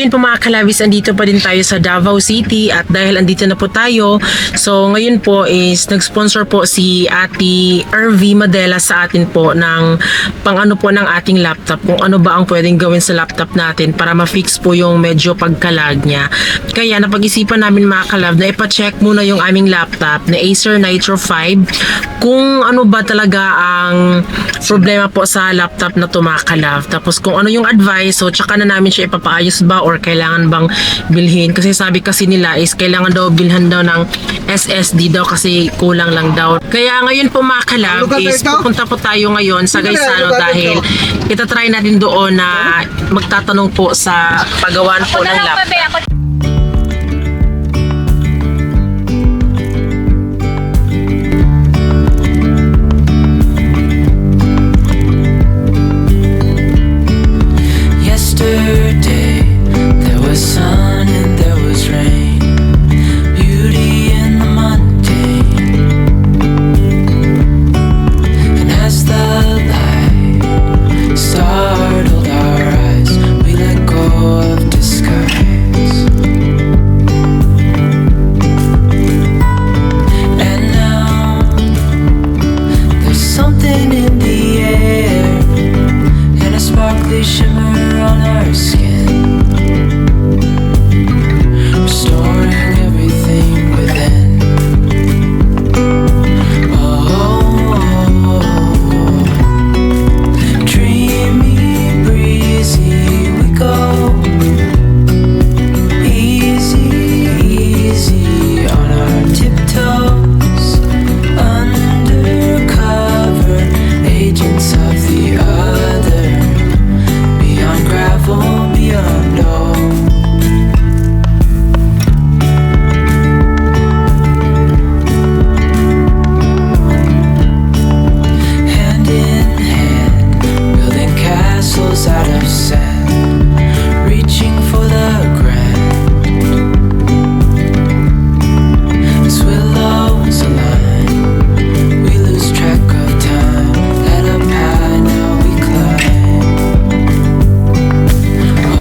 Ngayon po mga kalabis, andito pa din tayo sa Davao City at dahil andito na po tayo, so ngayon po is nag-sponsor po si Ate RV Madela sa atin po ng pang ano po ng ating laptop, kung ano ba ang pwedeng gawin sa laptop natin para ma-fix po yung medyo pagkalag niya. Kaya napag-isipan namin mga kalab na ipa-check muna yung aming laptop na Acer Nitro 5 kung ano ba talaga ang problema po sa laptop na kalab. Tapos kung ano yung advice, so tsaka na namin siya ipapaayos ba or kailangan bang bilhin. Kasi sabi kasi nila is kailangan daw bilhan daw ng SSD daw kasi kulang lang daw. Kaya ngayon po mga kalab is pupunta po tayo ngayon sa Gaisano dahil itatry natin doon na magtatanong po sa pagawaan po ng laptop.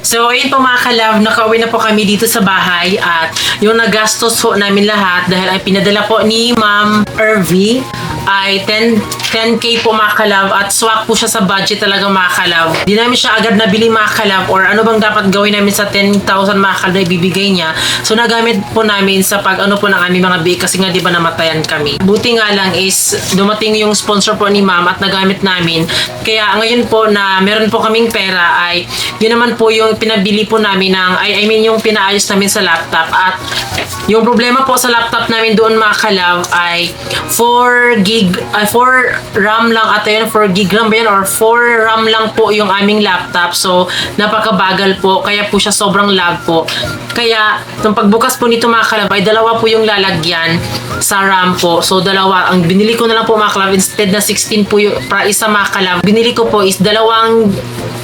So, ayun po mga kalab, nakauwi na po kami dito sa bahay at yung nagastos po namin lahat dahil ay pinadala po ni Ma'am Irvi ay 10, 10k po mga kalab at swak po siya sa budget talaga mga kalab. Di namin siya agad nabili mga kalab or ano bang dapat gawin namin sa 10,000 mga kalab na ibibigay niya. So, nagamit po namin sa pag ano po ng aming mga big kasi nga di ba namatayan kami. Buti nga lang is dumating yung sponsor po ni Ma'am at nagamit namin. Kaya ngayon po na meron po kaming pera ay yun naman po yung pinabili po namin ng I, I mean yung pinaayos namin sa laptop at yung problema po sa laptop namin doon mga kalaw ay 4 gig ay 4 RAM lang at ayun 4 gig RAM ba yun or 4 RAM lang po yung aming laptop so napakabagal po kaya po siya sobrang lag po kaya nung pagbukas po nito mga kalaw ay dalawa po yung lalagyan sa RAM po so dalawa ang binili ko na lang po mga kalaw instead na 16 po yung para isa mga kalaw binili ko po is dalawang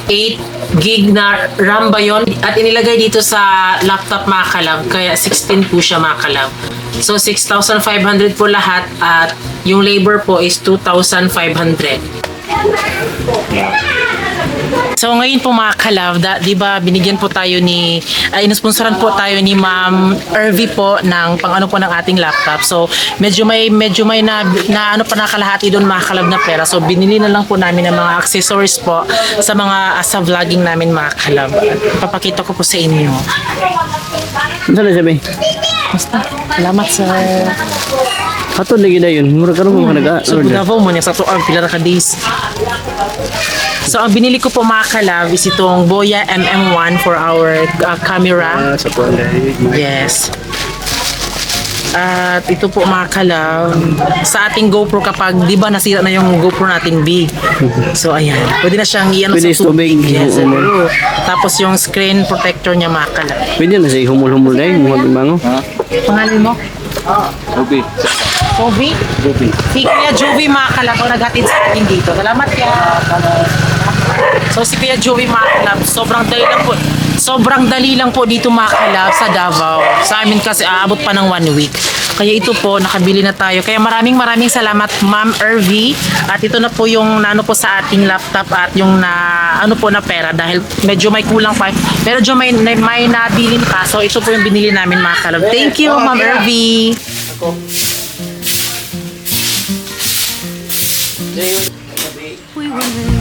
8 gig na RAM ba yun? At inilagay dito sa laptop mga kalab. Kaya 16 po siya mga kalab. So 6,500 po lahat at yung labor po is 2,500. So ngayon po mga kalab, da, di ba binigyan po tayo ni, ay inosponsoran po tayo ni Ma'am Irvi po ng pang ano po ng ating laptop. So medyo may medyo may na, na ano pa nakalahati doon mga kalab na pera. So binili na lang po namin ng mga accessories po sa mga sa vlogging namin mga kalab. Papakita ko po sa inyo. Ano sabi? Basta, salamat sa Ato lagi na yun. Mura ka rin mo nag So, Davao mo niya sa tuang pila ra ka days. So, ang binili ko po mga kalab is itong Boya MM1 for our uh, camera. sa kulay. Yes. At ito po mga kalab, sa ating GoPro kapag, di ba nasira na yung GoPro natin big. So ayan, pwede na siyang iyan Pwede sa tubig. Yes, Oo. Tapos yung screen protector niya mga kalab. Pwede na siya humul-humul na yun. Mga bimango. Pangalan mo? Okay. Jovi? Gopi. Si Kuya Jovi mga kalab ang naghatid sa atin dito. Salamat ya. So si Kuya Joey mga kalab, sobrang dali lang po. Sobrang dali lang po dito mga kalab sa Davao. Sa amin kasi aabot pa ng one week. Kaya ito po, nakabili na tayo. Kaya maraming maraming salamat Ma'am Irvi. At ito na po yung naano po sa ating laptop at yung na ano po na pera dahil medyo may kulang pa. Pero medyo may, may, may nabilin pa. So ito po yung binili namin mga kalab. Thank you Ma'am Irvi. We were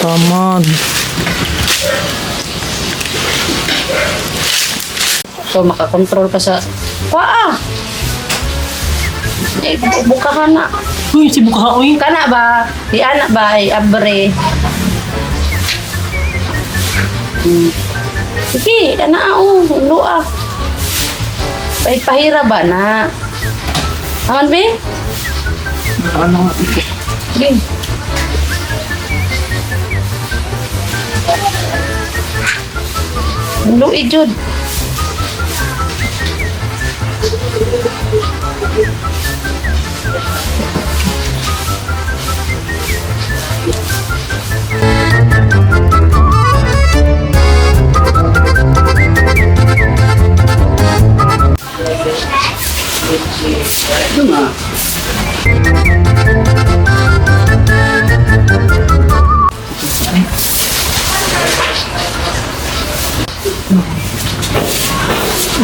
samad. So, makakontrol ka sa... Waa! Eh, buka ka na. Uy, si Buka, uy. Kana ba? Di anak ba? Ay, abre. Hmm. Sige, kana o. Lua. Pahit pahira ba na? Aman, be? Ano? Sige. Lui, Jud.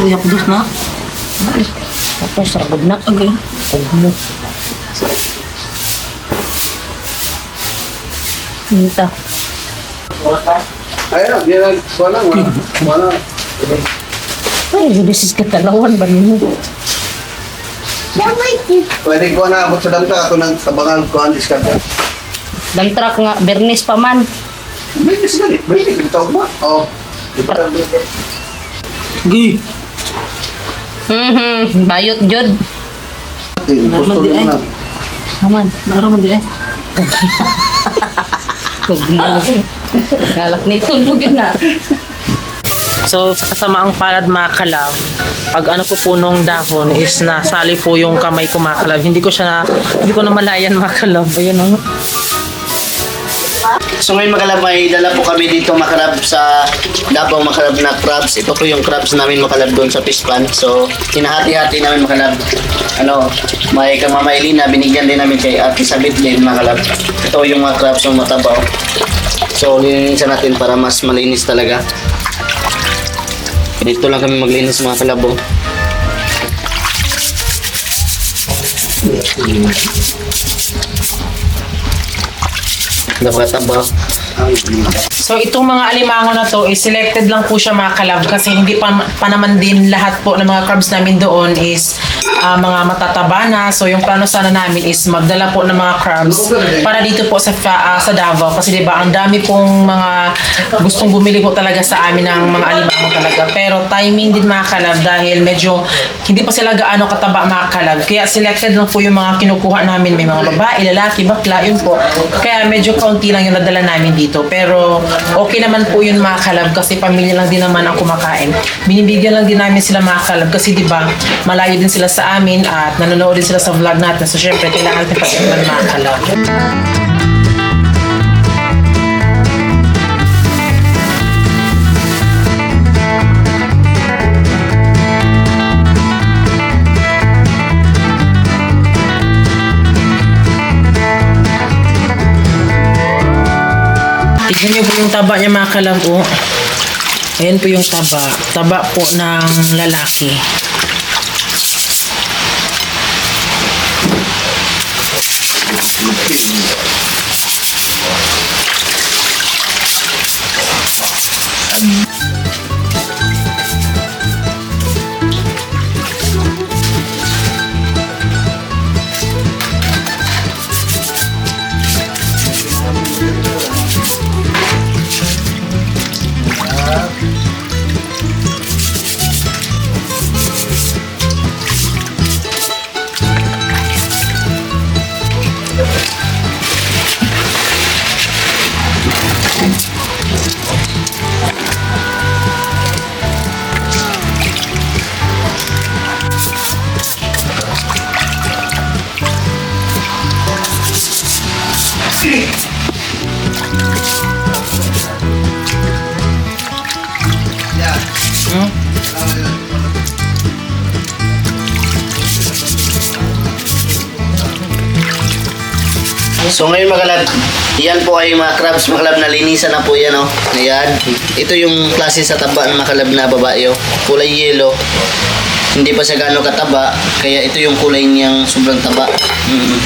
Uyak dos na. Tapos, sagod na. Okay. Sagod mo. Minta. Ayan, yan. Wala, wala. Wala. Ay, gudisis ka talawan ba nimo? Pwede ko na abot sa damta. Ito nang tabangan ko ang diskarte. Dang truck nga, Bernis pa man. May discarte. May discarte ba? Oo. Di Mhm, bayot jud. Gusto di mo ay. na. Aman, Naroon di eh. Galak nito lugin na. So, sa kasamaang palad mga kalab, pag ano po punong dahon is nasali po yung kamay ko mga kalab. Hindi ko siya na, hindi ko na malayan mga kalab. Ayun oh. So ngayon makalab may dala po kami dito makalab sa Davao makalab na crabs. Ito po yung crabs namin makalab doon sa Pispan. So hinahati-hati namin makalab. Ano, may kamamaylina binigyan din namin kay Ate Sabit din makalab. Ito yung mga crabs yung matabaw. So linisan natin para mas malinis talaga. Dito lang kami maglinis mga kalabo. Napakatabaw. So itong mga alimango na to is selected lang po siya mga kalab kasi hindi pa, pa naman din lahat po ng mga crabs namin doon is ah, mga matataba na. So yung plano sana namin is magdala po ng mga crabs para dito po sa ah, sa Davao kasi 'di ba ang dami pong mga gustong bumili po talaga sa amin ng mga alimango talaga. Pero timing din mga kalab dahil medyo hindi pa sila gaano kataba mga kalab. Kaya selected lang po yung mga kinukuha namin. May mga babae, lalaki, bakla, yun po. Kaya medyo kaunti lang yung nadala namin dito. Pero okay naman po yun mga kalab kasi pamilya lang din naman ang kumakain. Binibigyan lang din namin sila mga kalab kasi di ba malayo din sila sa amin at nanonood din sila sa vlog natin. So syempre kailangan natin pagkakulan mga kalab. Tignan po yung taba niya mga kalab. Oh. Ayan po yung taba. Taba po ng lalaki. So ngayon mga kalab, yan po ay mga crabs mga kalab na linisan na po yan oh. Ayan. Ito yung klase sa taba ng mga kalab na babae oh. Kulay yellow. Hindi pa siya gaano kataba, kaya ito yung kulay niyang sobrang taba. Mm.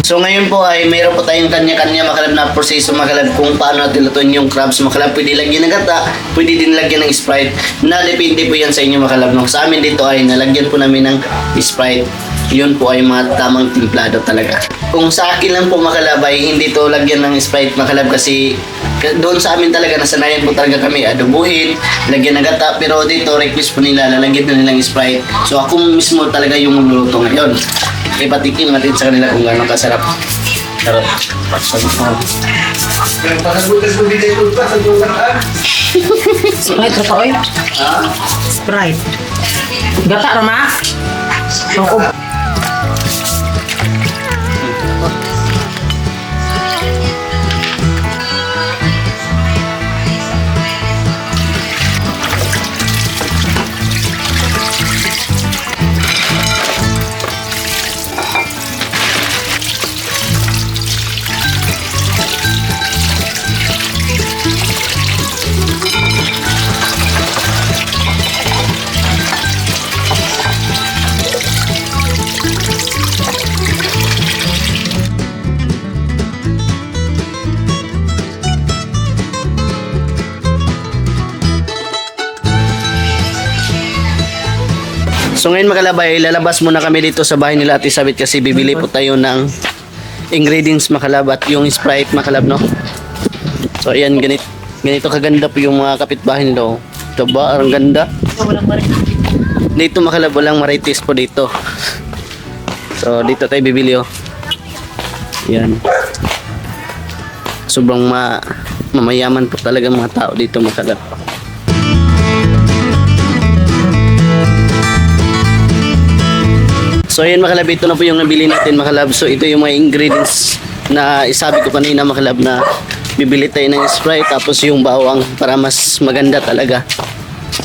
So ngayon po ay mayroon po tayong kanya-kanya makalab na proseso makalab kung paano natin lutuin yung crabs makalab. Pwede lagyan ng gata, pwede din lagyan ng Sprite. Na depende po yan sa inyo makalab. No? Sa amin dito ay nalagyan po namin ng Sprite. Yun po ay mga tamang timplado talaga. Kung sa akin lang po makalabay, hindi to lagyan ng Sprite makalab kasi ka- doon sa amin talaga nasanayan po talaga kami adobuhin, lagyan ng gata, pero dito request po nila, lalagyan na nilang Sprite. So ako mismo talaga yung magluluto ngayon. Ipatikim natin sa kanila kung gaano kasarap. Sarap. Sprite ra oy. Sprite. Gata ra ma? Oo. So ngayon makalabay, lalabas muna kami dito sa bahay nila Ate Sabit kasi bibili po tayo ng ingredients makalab at yung Sprite makalab no. So ayan, ganito, ganito kaganda po yung mga kapitbahay nila. oh. Ito ba? Ang ganda. Dito makalab, walang marites po dito. So dito tayo bibili oh. Yan. Sobrang ma mamayaman po talaga mga tao dito makalab. So ayan makalab, ito na po yung nabili natin makalab. So ito yung mga ingredients na isabi ko kanina makalab na bibili tayo ng Sprite tapos yung bawang para mas maganda talaga.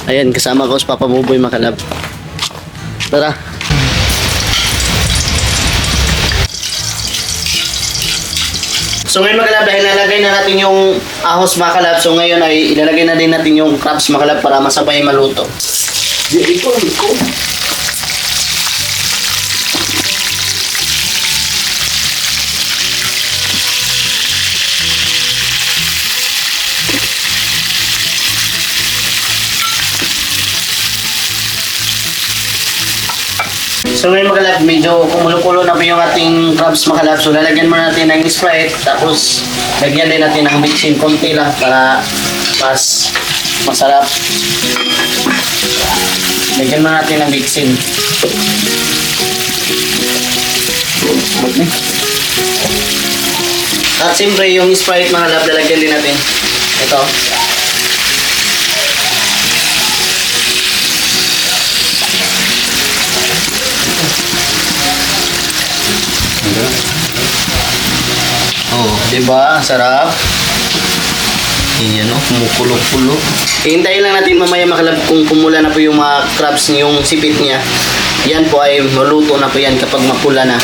Ayan, kasama ko si Papa Buboy makalab. Tara. So ngayon makalab, dahil nalagay na natin yung ahos makalab, so ngayon ay ilalagay na din natin yung crabs makalab para masabay maluto. Ito, ito. So ngayon mga kalab, medyo kumulo-kulo na po yung ating crabs mga kalab. So lalagyan muna natin ng Sprite, tapos lagyan din natin ng mixing konti lang para mas masarap. Lagyan muna natin ng mixing. At siyempre yung Sprite mga kalab, lalagyan din natin. Ito. Oh, di ba? Sarap. Iyan oh, kumukulo-kulo. Hintayin lang natin mamaya makalab kung kumula na po yung mga crabs yung sipit niya. Yan po ay maluto na po yan kapag mapula na.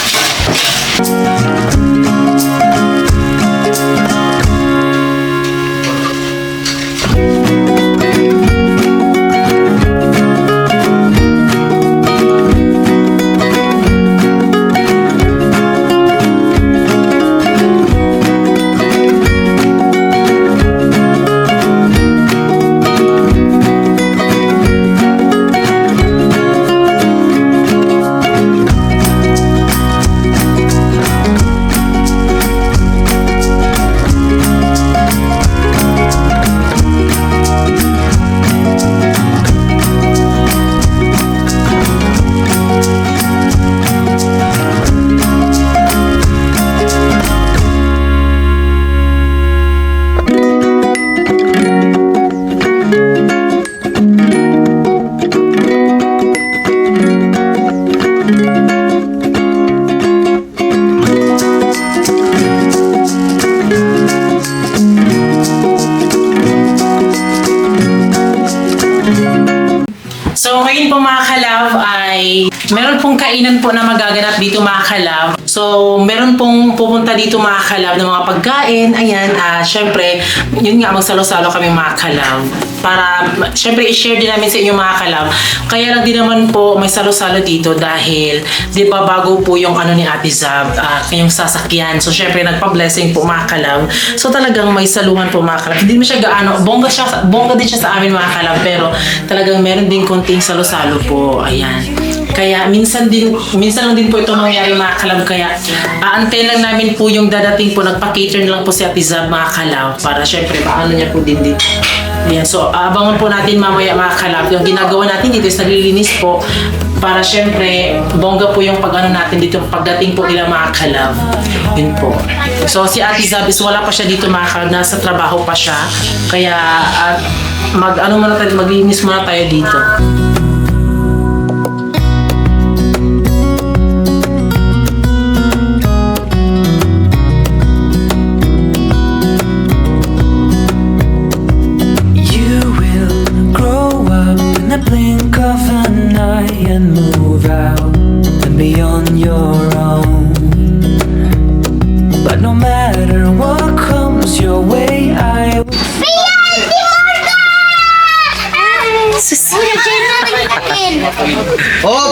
So meron pong pupunta dito mga kalab ng mga pagkain. Ayan, ah syempre, yun nga magsalo-salo kami mga kalab. Para syempre i-share din namin sa inyo mga kalab. Kaya lang din naman po may salo-salo dito dahil di ba bago po yung ano ni Ate Zab, ah, yung sasakyan. So syempre nagpa-blessing po mga kalab. So talagang may saluhan po mga kalab. Hindi mo siya gaano, bongga, siya, bongga din siya sa amin mga kalab. Pero talagang meron din konting salo-salo po. Ayan. Kaya minsan din minsan lang din po ito mangyayari mga kalab kaya aantay lang namin po yung dadating po nagpa-cater na lang po si Ate Zab mga kalab para syempre paano niya po din dito. Ayan, so abangan po natin mamaya mga kalab. Yung ginagawa natin dito is naglilinis po para syempre bongga po yung pag ano natin dito pagdating po nila mga kalab. Yun po. So si Ate Zab is wala pa siya dito mga kalab, nasa trabaho pa siya. Kaya at mag ano muna tayo, maglinis muna tayo dito.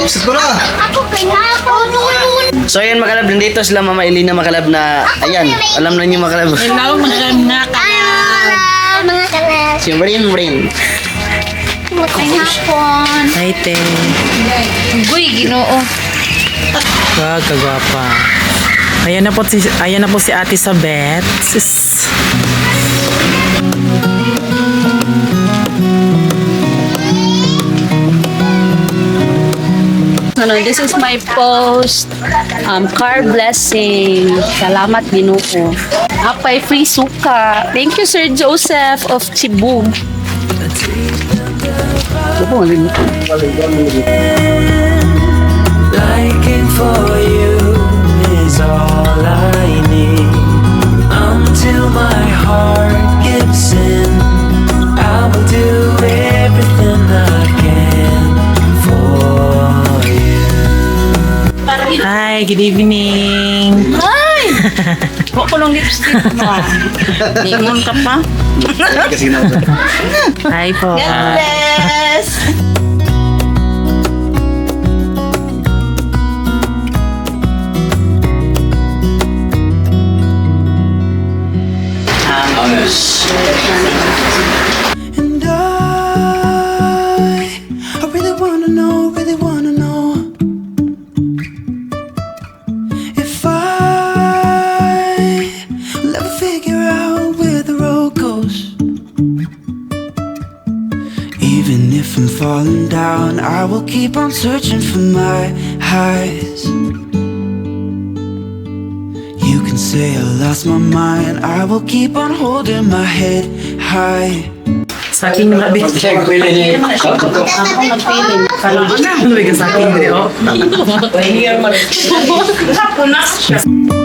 Sis ko na! Ako pinapon. So ayan makalab, nandito sila Mama Elena makalab na, ayan, alam na niyo makalab. Hello mga mga Ah, mga kalas. Si Brin Brin. Pinapon. Hi, te. Uy, ginoo. Wag, kagwapa. Ayan na po si, ayan na po si Ate Sabet. Sis. Ano, this is my post. Um, car blessing. Salamat, Ginoo. Apay free suka. Thank you, Sir Joseph of Cebu. liking for you lipstick mo. Lingon ka pa. Kasi na Hi po. Bless! And if I'm falling down, I will keep on searching for my highs. You can say I lost my mind, I will keep on holding my head high. Sa akin yung labi. Siya yung pili ni Ako nagpiling. Kala ko na. Ano ba sa akin? Hindi, oh. Punas siya. Jumping from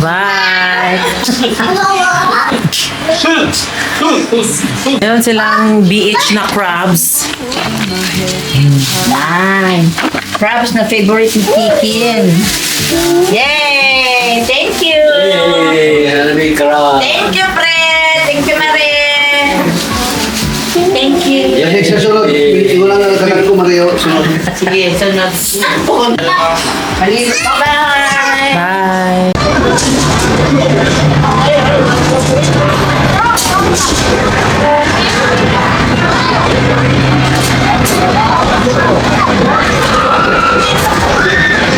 Bye! Meron silang BH na crabs. Yan. Crabs na favorite ni Kikin. Yay! Thank you! Hey, ano ni Kara? Thank you, Fred! Thank you, Marie! Thank you. Yan, sa sunod. Ito lang ang kanan ko, Mario. Sunod. Sige, sunod. Bye-bye! Bye! Wow!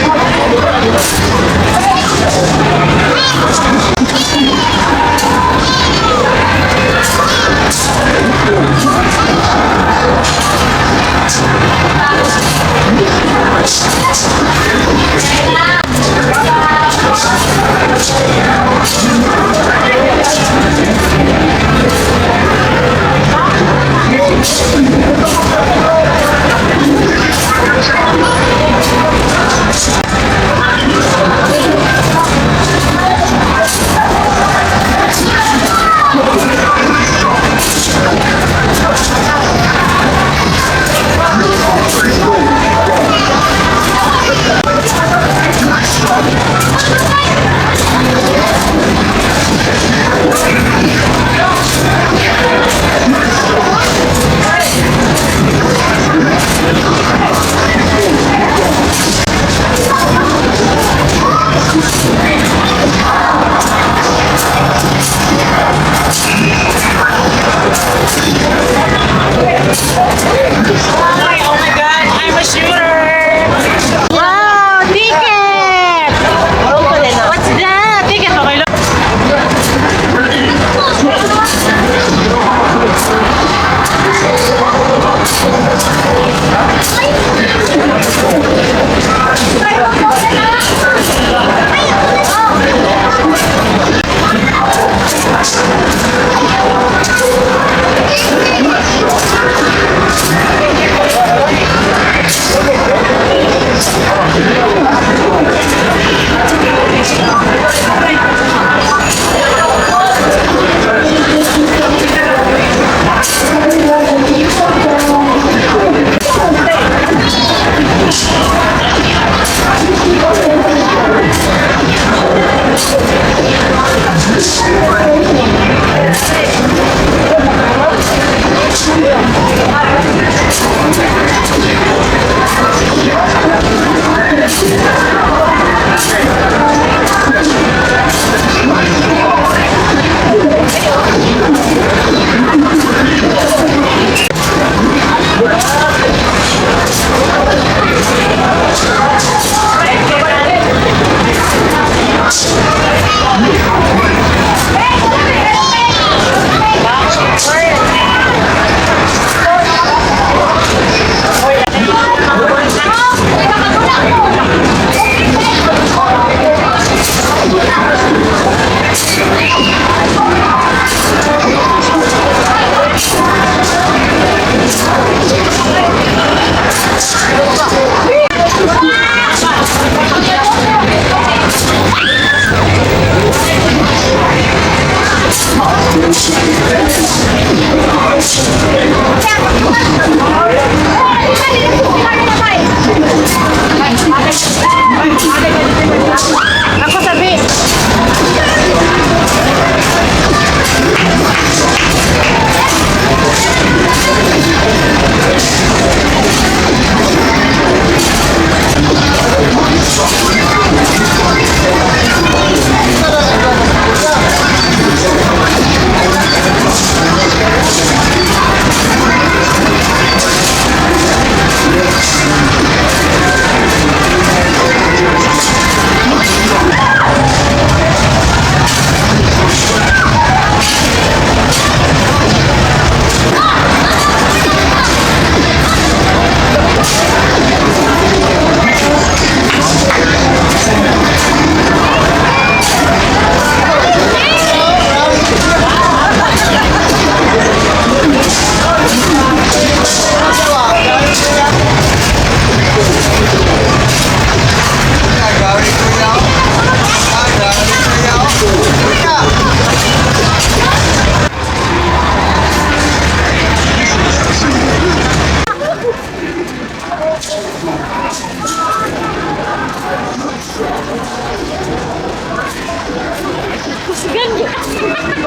You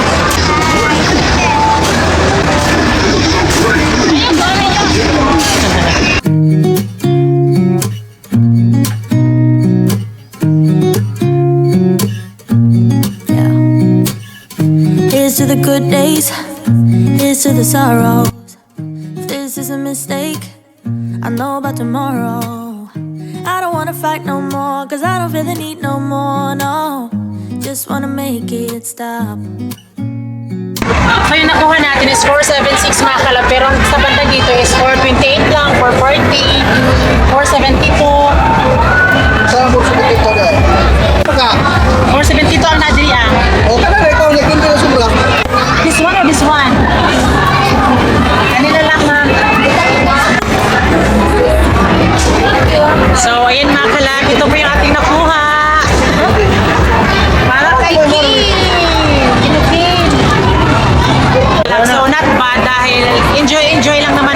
good days, here's to the sorrows. If this is a mistake, I know about tomorrow. I don't wanna fight no more, cause I don't feel the need no more, no. Just wanna make it stop. So yung nakuha natin is 476 mga kalab, pero sa banda dito is 428 lang, 440, 472. Saan mo sa dito na? Pagka, 472 ang nadiri ah. o ka na, ikaw na hindi na sumra. This one or this one? Kanila lang ma'am. So, ayan mga kalab, ito yung ating nakuha. Para kay Kim! Kinukin! Dahil enjoy-enjoy lang naman